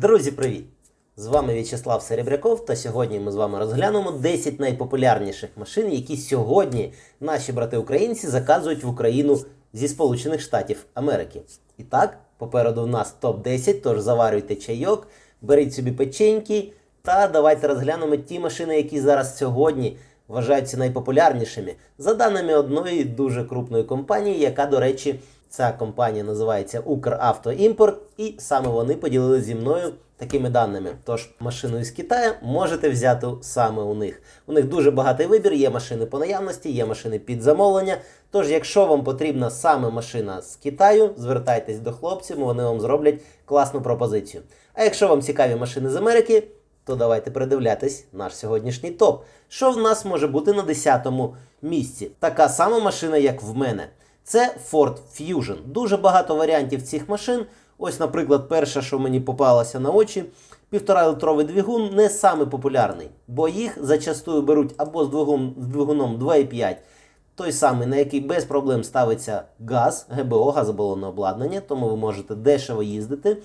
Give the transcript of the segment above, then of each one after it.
Друзі, привіт! З вами В'ячеслав Серебряков, та сьогодні ми з вами розглянемо 10 найпопулярніших машин, які сьогодні наші брати-українці заказують в Україну зі Сполучених Штатів Америки. І так, попереду в нас топ-10, тож заварюйте чайок, беріть собі печеньки та давайте розглянемо ті машини, які зараз сьогодні вважаються найпопулярнішими, за даними одної дуже крупної компанії, яка, до речі, Ця компанія називається Укравтоімпорт, і саме вони поділили зі мною такими даними. Тож машину із Китаю можете взяти саме у них. У них дуже багатий вибір, є машини по наявності, є машини під замовлення. Тож, якщо вам потрібна саме машина з Китаю, звертайтесь до хлопців, вони вам зроблять класну пропозицію. А якщо вам цікаві машини з Америки, то давайте передивлятись наш сьогоднішній топ. Що в нас може бути на 10-му місці? Така сама машина, як в мене. Це Ford Fusion. Дуже багато варіантів цих машин. Ось, наприклад, перша, що мені попалася на очі, півтора-літровий двигун не саме популярний, бо їх зачастую беруть або з двигуном 2,5, той самий, на який без проблем ставиться газ, ГБО, газобалонне обладнання, тому ви можете дешево їздити.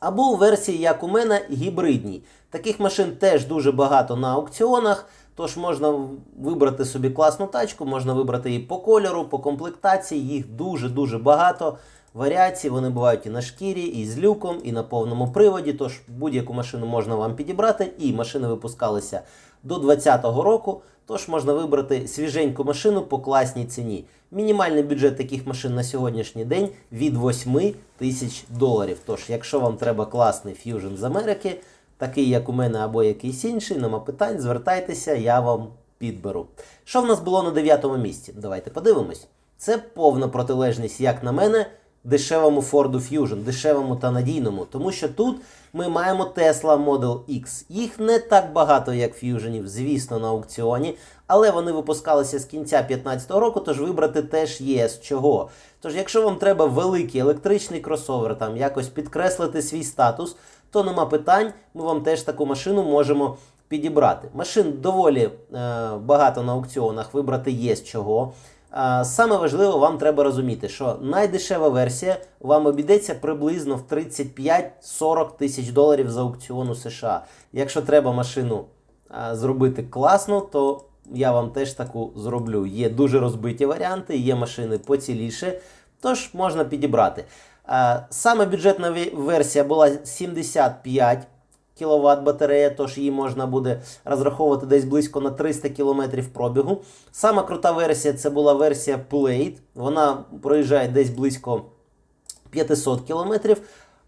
Або у версії, як у мене, гібридній. Таких машин теж дуже багато на аукціонах. Тож можна вибрати собі класну тачку, можна вибрати її по кольору, по комплектації. Їх дуже-дуже багато варіацій. Вони бувають і на шкірі, і з люком, і на повному приводі. Тож будь-яку машину можна вам підібрати. І машини випускалися до 2020 року. Тож можна вибрати свіженьку машину по класній ціні. Мінімальний бюджет таких машин на сьогоднішній день від 8 тисяч доларів. Тож, якщо вам треба класний Fusion з Америки, такий як у мене або якийсь інший, нема питань, звертайтеся, я вам підберу. Що в нас було на 9 місці? Давайте подивимось. Це повна протилежність, як на мене, дешевому Ford Fusion, дешевому та надійному. Тому що тут ми маємо Tesla Model X. Їх не так багато, як Fusionів, звісно, на аукціоні, але вони випускалися з кінця 2015 року, тож вибрати теж є з чого. Тож, якщо вам треба великий електричний кросовер, там якось підкреслити свій статус, то нема питань, ми вам теж таку машину можемо підібрати. Машин доволі е, багато на аукціонах, вибрати є з чого. Е, саме важливо, вам треба розуміти, що найдешева версія вам обійдеться приблизно в 35-40 тисяч доларів з аукціону США. Якщо треба машину е, зробити класно, то я вам теж таку зроблю. Є дуже розбиті варіанти, є машини поціліше, тож можна підібрати. Саме бюджетна версія була 75 кВт батарея, тож її можна буде розраховувати десь близько на 300 км пробігу. Сама крута версія це була версія Plate. Вона проїжджає десь близько 500 км.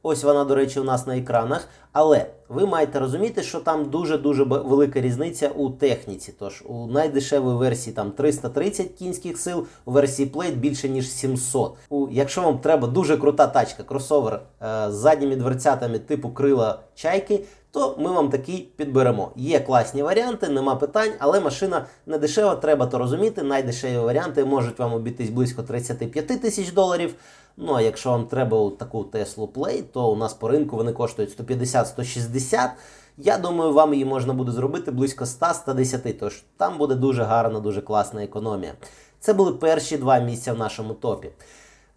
Ось вона, до речі, у нас на екранах. Але ви маєте розуміти, що там дуже-дуже велика різниця у техніці. Тож у найдешевій версії там 330 кінських сил, у версії Plate більше ніж 700. У, якщо вам треба дуже крута тачка, кросовер е, з задніми дверцятами типу крила чайки, то ми вам такий підберемо. Є класні варіанти, нема питань, але машина не дешева, треба то розуміти. Найдешеві варіанти можуть вам обійтись близько 35 тисяч доларів. Ну а якщо вам треба таку Tesla Play, то у нас по ринку вони коштують 150-160. Я думаю, вам її можна буде зробити близько 100-110, тож там буде дуже гарна, дуже класна економія. Це були перші два місця в нашому топі.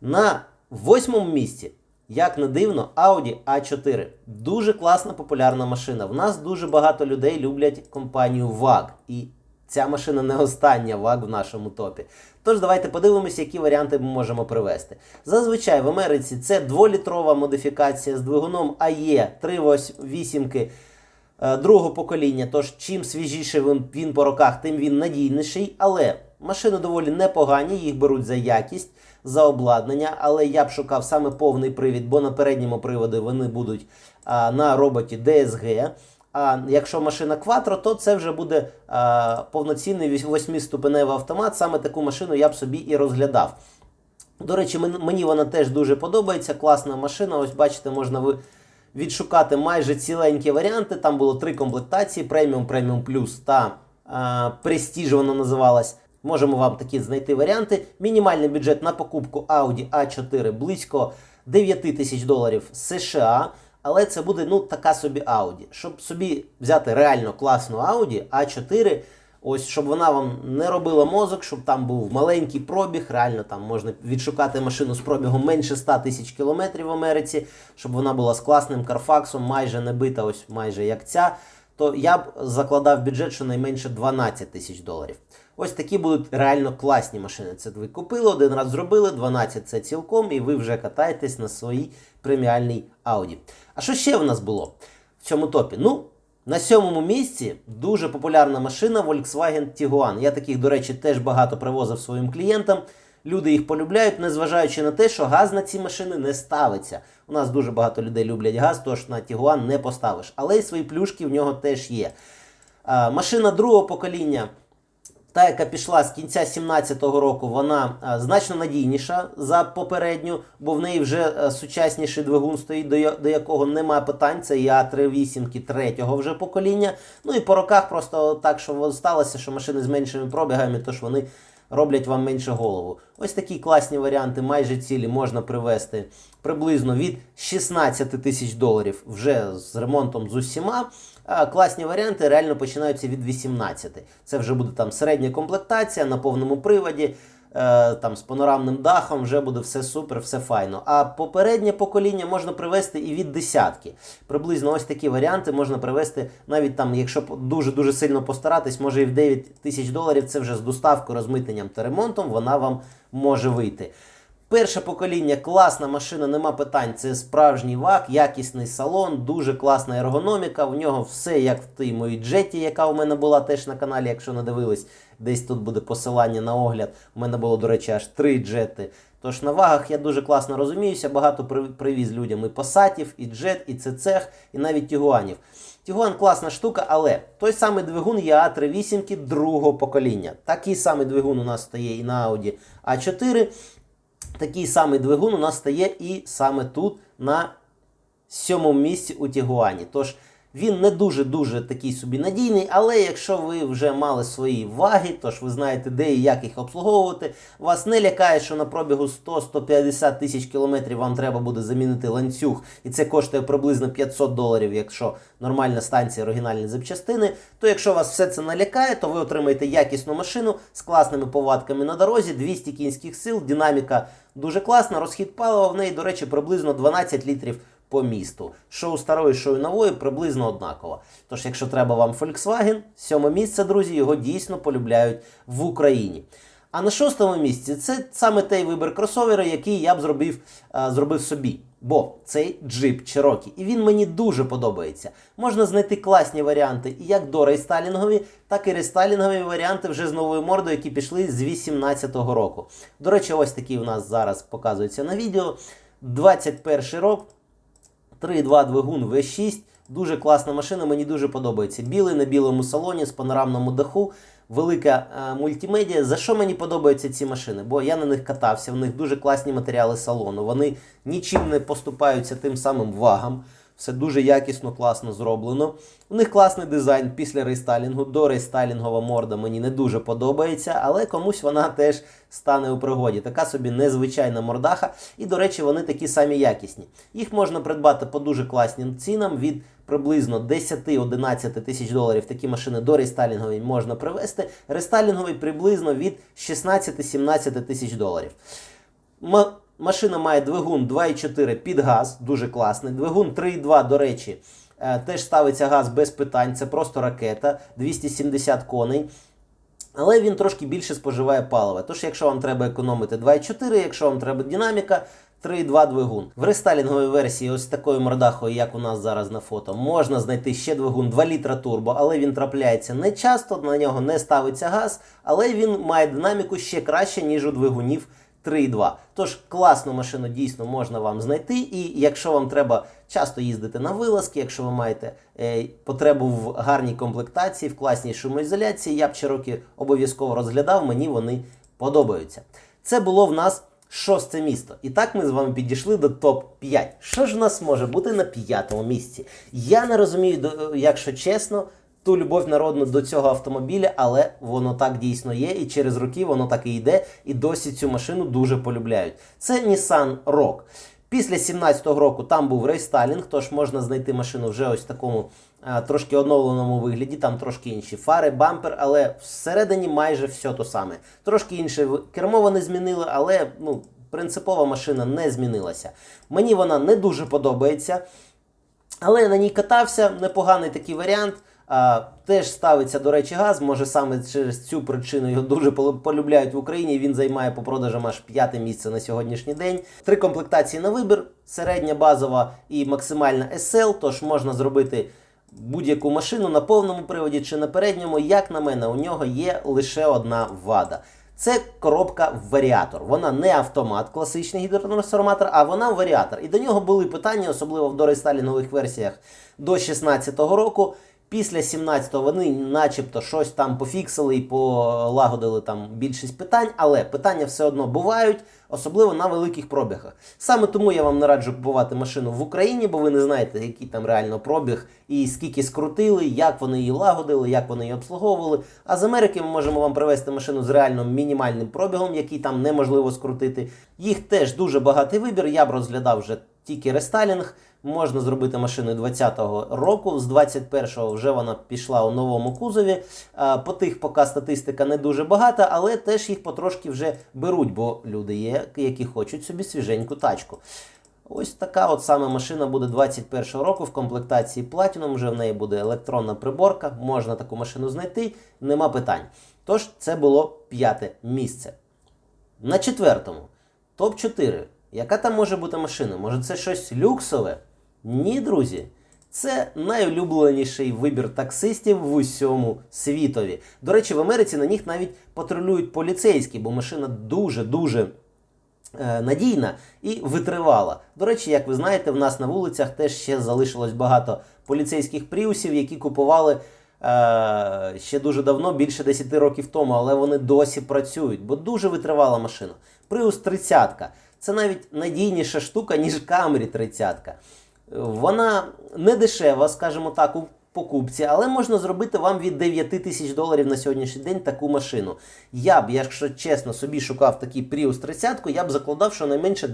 На восьмому місці, як не дивно, Audi A4. Дуже класна популярна машина. В нас дуже багато людей люблять компанію VAG. І ця машина не остання VAG в нашому топі. Тож давайте подивимося, які варіанти ми можемо привести. Зазвичай в Америці це 2-літрова модифікація з двигуном AE 3.8 е, другого покоління. Тож чим свіжіший він по роках, тим він надійніший. Але машини доволі непогані, їх беруть за якість, за обладнання. Але я б шукав саме повний привід, бо на передньому приводі вони будуть а, на роботі DSG. А якщо машина Quattro, то це вже буде а, повноцінний 8-ступеневий автомат. Саме таку машину я б собі і розглядав. До речі, мені вона теж дуже подобається. Класна машина. Ось бачите, можна відшукати майже ціленькі варіанти. Там було три комплектації: преміум, преміум плюс та Prestige вона називалась. Можемо вам такі знайти варіанти. Мінімальний бюджет на покупку Audi A4 близько 9 тисяч доларів США. Але це буде ну така собі Audi. Щоб собі взяти реально класну Audi A4, Ось, щоб вона вам не робила мозок, щоб там був маленький пробіг, реально там можна відшукати машину з пробігом менше 100 тисяч кілометрів в Америці, щоб вона була з класним карфаксом, майже не бита, ось майже як ця, то я б закладав бюджет щонайменше 12 тисяч доларів. Ось такі будуть реально класні машини. Це ви купили, один раз зробили, 12 це цілком, і ви вже катаєтесь на своїй преміальній Audi. А що ще в нас було в цьому топі? Ну, на сьомому місці дуже популярна машина Volkswagen Tiguan. Я таких, до речі, теж багато привозив своїм клієнтам. Люди їх полюбляють, незважаючи на те, що газ на ці машини не ставиться. У нас дуже багато людей люблять газ, тож на Tiguan не поставиш. Але й свої плюшки в нього теж є. Машина другого покоління, та, яка пішла з кінця 17-го року, вона значно надійніша за попередню, бо в неї вже сучасніший двигун стоїть, до, якого немає питань. Це і А3 третього вже покоління. Ну і по роках просто так, що сталося, що машини з меншими пробігами, тож вони роблять вам менше голову. Ось такі класні варіанти, майже цілі можна привезти приблизно від 16 тисяч доларів вже з ремонтом з усіма. Класні варіанти реально починаються від 18. Це вже буде там середня комплектація на повному приводі. е, Там з панорамним дахом вже буде все супер, все файно. А попереднє покоління можна привезти і від десятки. Приблизно ось такі варіанти можна привезти, навіть там, якщо дуже дуже сильно постаратись, може і в 9 тисяч доларів. Це вже з доставкою, розмитненням та ремонтом. Вона вам може вийти. Перше покоління класна машина, нема питань. Це справжній ВАК, якісний салон, дуже класна ергономіка. В нього все як в тій моїй джеті, яка у мене була теж на каналі, якщо не дивились. Десь тут буде посилання на огляд. У мене було, до речі, аж три джети. Тож на вагах я дуже класно розуміюся, багато привіз людям і пасатів, і джет, і цецех, і навіть тігуанів. Тігуан класна штука, але той самий двигун є А38 другого покоління. Такий самий двигун у нас стає і на Audi А4. Такий самий двигун у нас стає і саме тут на сьомому місці у Тігуані. Тож він не дуже-дуже такий собі надійний, але якщо ви вже мали свої ваги, тож ви знаєте, де і як їх обслуговувати, вас не лякає, що на пробігу 100-150 тисяч кілометрів вам треба буде замінити ланцюг, і це коштує приблизно 500 доларів, якщо нормальна станція оригінальні запчастини. То якщо вас все це налякає, то ви отримаєте якісну машину з класними повадками на дорозі, 200 кінських сил, динаміка дуже класна, розхід палива в неї, до речі, приблизно 12 літрів по місту. Що у старої, що у нової приблизно однаково. Тож, якщо треба вам Volkswagen, сьоме місце, друзі, його дійсно полюбляють в Україні. А на шостому місці це саме той вибір кросовера, який я б зробив, а, зробив собі. Бо цей джип Cherokee. І він мені дуже подобається. Можна знайти класні варіанти і як до рейстайлінгові, так і рестайлінгові варіанти вже з новою мордою, які пішли з 18-го року. До речі, ось такий у нас зараз показується на відео. 21 рок. 3.2 двигун V6. Дуже класна машина, мені дуже подобається. Білий на білому салоні з панорамному даху, велика е, мультимедіа. За що мені подобаються ці машини? Бо я на них катався, в них дуже класні матеріали салону. Вони нічим не поступаються тим самим вагам. Все дуже якісно, класно зроблено. У них класний дизайн після рейстайлінгу. До рейстайлінгова морда мені не дуже подобається, але комусь вона теж стане у пригоді. Така собі незвичайна мордаха. І, до речі, вони такі самі якісні. Їх можна придбати по дуже класним цінам від приблизно 10-11 тисяч доларів. Такі машини до рейстайлінгової можна привезти. Рейстайлінговий приблизно від 16-17 тисяч доларів. Машина має двигун 2,4 під газ, дуже класний. Двигун 3,2, до речі, е, теж ставиться газ без питань. Це просто ракета, 270 коней. Але він трошки більше споживає палива. Тож, якщо вам треба економити 2,4, якщо вам треба динаміка, 3,2 двигун. В рестайлінговій версії, ось такою мордахою, як у нас зараз на фото, можна знайти ще двигун 2 літра турбо, але він трапляється не часто, на нього не ставиться газ, але він має динаміку ще краще, ніж у двигунів 3,2. Тож класну машину дійсно можна вам знайти. І якщо вам треба часто їздити на вилазки, якщо ви маєте е, потребу в гарній комплектації, в класній шумоізоляції, я б Cherokee обов'язково розглядав, мені вони подобаються. Це було в нас шосте місто. І так ми з вами підійшли до топ-5. Що ж у нас може бути на п'ятому місці? Я не розумію, якщо чесно, ту любов народну до цього автомобіля, але воно так дійсно є, і через роки воно так і йде, і досі цю машину дуже полюбляють. Це Nissan Rogue. Після 17-го року там був рейстайлінг, тож можна знайти машину вже ось в такому а, трошки оновленому вигляді, там трошки інші фари, бампер, але всередині майже все то саме. Трошки інше кермо вони змінили, але ну, принципова машина не змінилася. Мені вона не дуже подобається. Але я на ній катався, непоганий такий варіант. А, теж ставиться, до речі, газ. Може саме через цю причину його дуже полюбляють в Україні. Він займає по продажам аж п'яте місце на сьогоднішній день. Три комплектації на вибір: середня базова і максимальна SL, Тож можна зробити будь-яку машину на повному приводі чи на передньому. Як на мене, у нього є лише одна вада. Це коробка варіатор. Вона не автомат, класичний гідротрансформатор, а вона варіатор. І до нього були питання, особливо в дорестайлінгових версіях до 16-го року. Після 17-го вони начебто щось там пофіксили і полагодили там більшість питань, але питання все одно бувають, особливо на великих пробігах. Саме тому я вам не раджу купувати машину в Україні, бо ви не знаєте, який там реально пробіг і скільки скрутили, як вони її лагодили, як вони її обслуговували. А з Америки ми можемо вам привезти машину з реально мінімальним пробігом, який там неможливо скрутити. Їх теж дуже багатий вибір. Я б розглядав вже тільки рестайлінг. Можна зробити машину 20-го року, з 21-го вже вона пішла у новому кузові. По тих поки статистика не дуже багата, але теж їх потрошки вже беруть, бо люди є, які хочуть собі свіженьку тачку. Ось така от саме машина буде 21-го року в комплектації Platinum, вже в неї буде електронна приборка, можна таку машину знайти, нема питань. Тож це було п'яте місце. На четвертому топ-4. Яка там може бути машина? Може це щось люксове? Ні, друзі. Це найулюбленіший вибір таксистів в усьому світові. До речі, в Америці на них навіть патрулюють поліцейські, бо машина дуже-дуже е, надійна і витривала. До речі, як ви знаєте, в нас на вулицях теж ще залишилось багато поліцейських пріусів, які купували е, ще дуже давно, більше 10 років тому, але вони досі працюють, бо дуже витривала машина. Prius 30 це навіть надійніша штука, ніж Camry 30. Вона не дешева, скажімо так, у покупці, але можна зробити вам від 9 тисяч доларів на сьогоднішній день таку машину. Я б, якщо чесно, собі шукав такий Prius 30, я б закладав щонайменше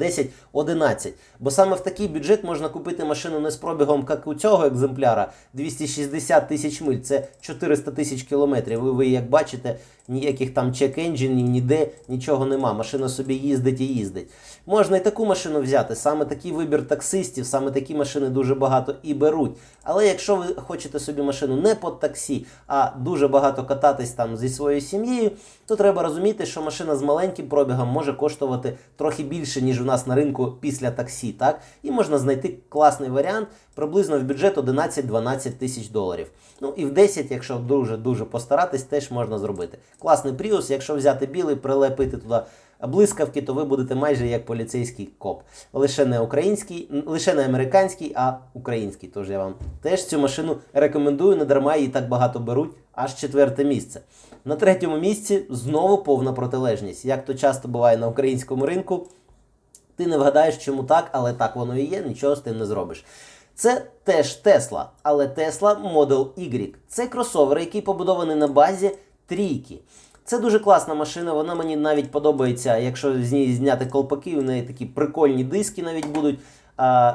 10-11. Бо саме в такий бюджет можна купити машину не з пробігом, як у цього екземпляра, 260 тисяч миль, це 400 тисяч кілометрів. І ви, як бачите, ніяких там чек-енджинів, ніде нічого нема. Машина собі їздить і їздить. Можна і таку машину взяти. Саме такий вибір таксистів, саме такі машини дуже багато і беруть. Але якщо ви хочете собі машину не під таксі, а дуже багато кататись там зі своєю сім'єю, то треба розуміти, що машина з маленьким пробігом може коштувати трохи більше, ніж у нас на ринку після таксі. Так? І можна знайти класний варіант приблизно в бюджет 11-12 тисяч доларів. Ну і в 10, якщо дуже-дуже постаратись, теж можна зробити. Класний Prius, якщо взяти білий, прилепити туди блискавки, то ви будете майже як поліцейський коп. Лише не український, лише не американський, а український. Тож я вам теж цю машину рекомендую, не дарма її так багато беруть, аж четверте місце. На третьому місці знову повна протилежність. Як то часто буває на українському ринку, ти не вгадаєш, чому так, але так воно і є, нічого з тим не зробиш. Це теж Tesla, але Tesla Model Y. Це кросовер, який побудований на базі трійки. Це дуже класна машина, вона мені навіть подобається, якщо з неї зняти колпаки, у неї такі прикольні диски навіть будуть. А,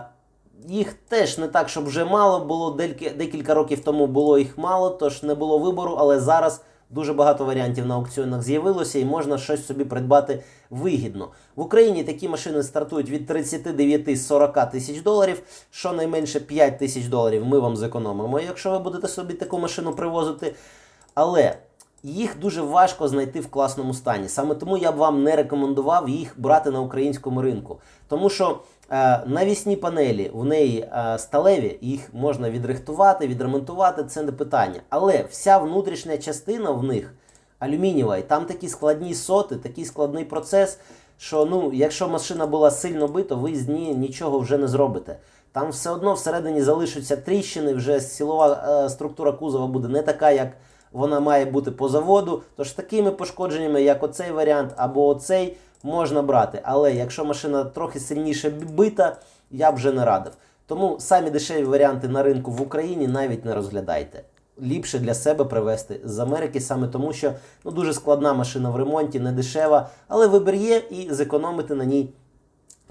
їх теж не так, щоб вже мало було. Декілька, декілька років тому було їх мало, тож не було вибору, але зараз дуже багато варіантів на аукціонах з'явилося і можна щось собі придбати вигідно. В Україні такі машини стартують від 39-40 тисяч доларів, щонайменше 5 тисяч доларів ми вам зекономимо, якщо ви будете собі таку машину привозити. Але їх дуже важко знайти в класному стані. Саме тому я б вам не рекомендував їх брати на українському ринку. Тому що е, навісні панелі в неї е, сталеві, їх можна відрихтувати, відремонтувати, це не питання. Але вся внутрішня частина в них алюмінієва, і там такі складні соти, такий складний процес, що ну, якщо машина була сильно бита, ви з неї нічого вже не зробите. Там все одно всередині залишаться тріщини, вже силова е, структура кузова буде не така, як вона має бути по заводу. Тож такими пошкодженнями, як оцей варіант або оцей, можна брати. Але якщо машина трохи сильніше бита, я б вже не радив. Тому самі дешеві варіанти на ринку в Україні навіть не розглядайте. Ліпше для себе привезти з Америки, саме тому, що ну, дуже складна машина в ремонті, не дешева, але вибір є і зекономити на ній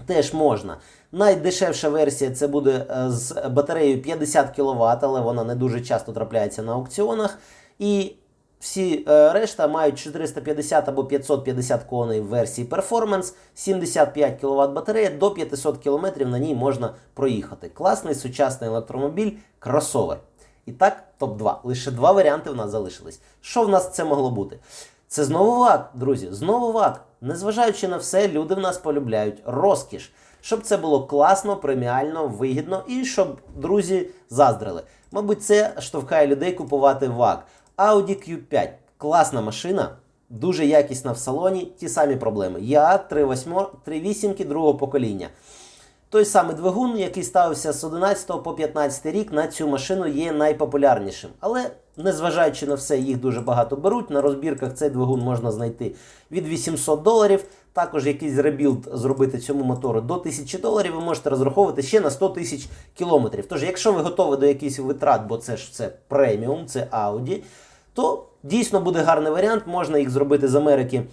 Теж можна. Найдешевша версія це буде е, з батареєю 50 кВт, але вона не дуже часто трапляється на аукціонах. І всі е, решта мають 450 або 550 коней в версії Performance, 75 кВт батарея, до 500 км на ній можна проїхати. Класний сучасний електромобіль, кросовер. І так, топ-2. Лише два варіанти в нас залишились. Що в нас це могло бути? Це знову ВАК, друзі, знову ВАК. Незважаючи на все, люди в нас полюбляють розкіш. Щоб це було класно, преміально, вигідно і щоб друзі заздрили. Мабуть, це штовхає людей купувати ВАК. Audi Q5 класна машина, дуже якісна в салоні, ті самі проблеми. Я 3.8 другого покоління. Той самий двигун, який ставився з 11 по 15 рік, на цю машину є найпопулярнішим. Але незважаючи на все, їх дуже багато беруть. На розбірках цей двигун можна знайти від 800 доларів. Також якийсь ребілд зробити цьому мотору до 1000 доларів. Ви можете розраховувати ще на 100 тисяч кілометрів. Тож, якщо ви готові до якихось витрат, бо це ж це преміум, це Audi, то дійсно буде гарний варіант. Можна їх зробити з Америки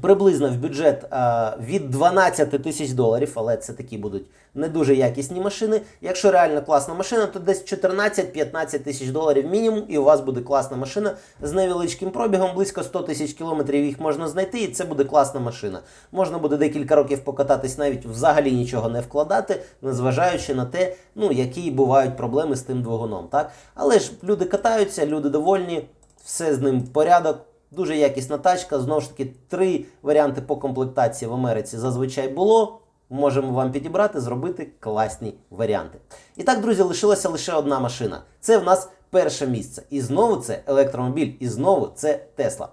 приблизно в бюджет а, від 12 тисяч доларів, але це такі будуть не дуже якісні машини. Якщо реально класна машина, то десь 14-15 тисяч доларів мінімум, і у вас буде класна машина з невеличким пробігом, близько 100 тисяч кілометрів їх можна знайти, і це буде класна машина. Можна буде декілька років покататись, навіть взагалі нічого не вкладати, незважаючи на те, ну які бувають проблеми з тим двигуном. Так? Але ж люди катаються, люди довольні, все з ним порядок. Дуже якісна тачка. Знову ж таки, три варіанти по комплектації в Америці зазвичай було. Можемо вам підібрати, зробити класні варіанти. І так, друзі, лишилася лише одна машина. Це в нас перше місце. І знову це електромобіль, і знову це Тесла.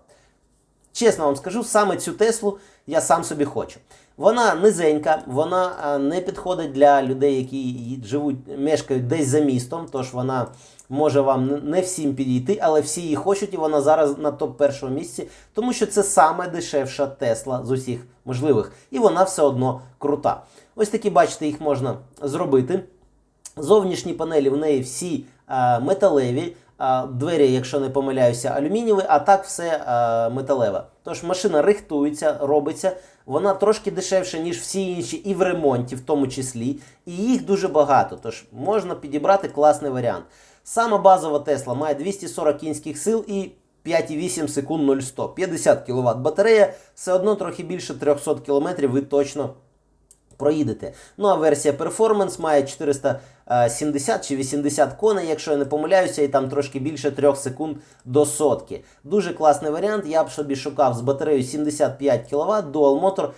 Чесно вам скажу, саме цю Теслу я сам собі хочу. Вона низенька, вона не підходить для людей, які живуть, мешкають десь за містом, тож вона може вам не всім підійти, але всі її хочуть, і вона зараз на топ першому місці, тому що це саме дешевша Тесла з усіх можливих. І вона все одно крута. Ось такі, бачите, їх можна зробити. Зовнішні панелі в неї всі е, металеві. е, Двері, якщо не помиляюся, алюмінієві, а так все е, металеве. Тож машина рихтується, робиться. Вона трошки дешевша, ніж всі інші, і в ремонті, в тому числі. І їх дуже багато. Тож можна підібрати класний варіант. Сама базова Тесла має 240 кінських сил і 5,8 секунд 0-100. 50 кВт батарея, все одно трохи більше 300 км ви точно проїдете. Ну а версія Performance має 470 чи 80 коней, якщо я не помиляюся, і там трошки більше 3 секунд до сотки. Дуже класний варіант. Я б собі шукав з батареєю 75 кВт, Dual Motor,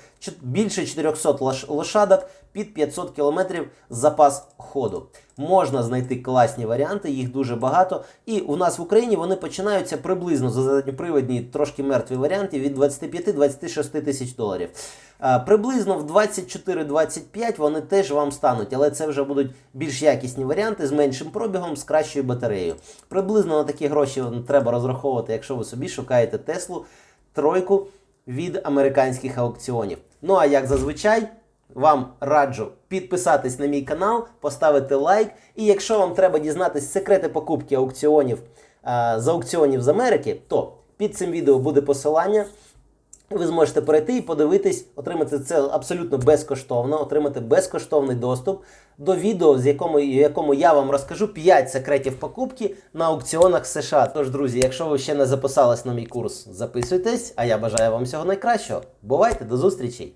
більше 400 лошадок під 500 км запас ходу. Можна знайти класні варіанти, їх дуже багато. І у нас в Україні вони починаються приблизно за задньоприводні, трошки мертві варіанти від 25-26 тисяч доларів. Приблизно в 24-25 вони теж вам стануть, але це вже будуть більш якісні варіанти з меншим пробігом, з кращою батареєю. Приблизно на такі гроші треба розраховувати, якщо ви собі шукаєте Теслу тройку від американських аукціонів. Ну а як зазвичай, вам раджу підписатись на мій канал, поставити лайк. І якщо вам треба дізнатись секрети покупки аукціонів а, з аукціонів з Америки, то під цим відео буде посилання. Ви зможете перейти і подивитись, отримати це абсолютно безкоштовно, отримати безкоштовний доступ до відео, з якому, якому я вам розкажу 5 секретів покупки на аукціонах США. Тож, друзі, якщо ви ще не записались на мій курс, записуйтесь, а я бажаю вам всього найкращого. Бувайте, до зустрічей!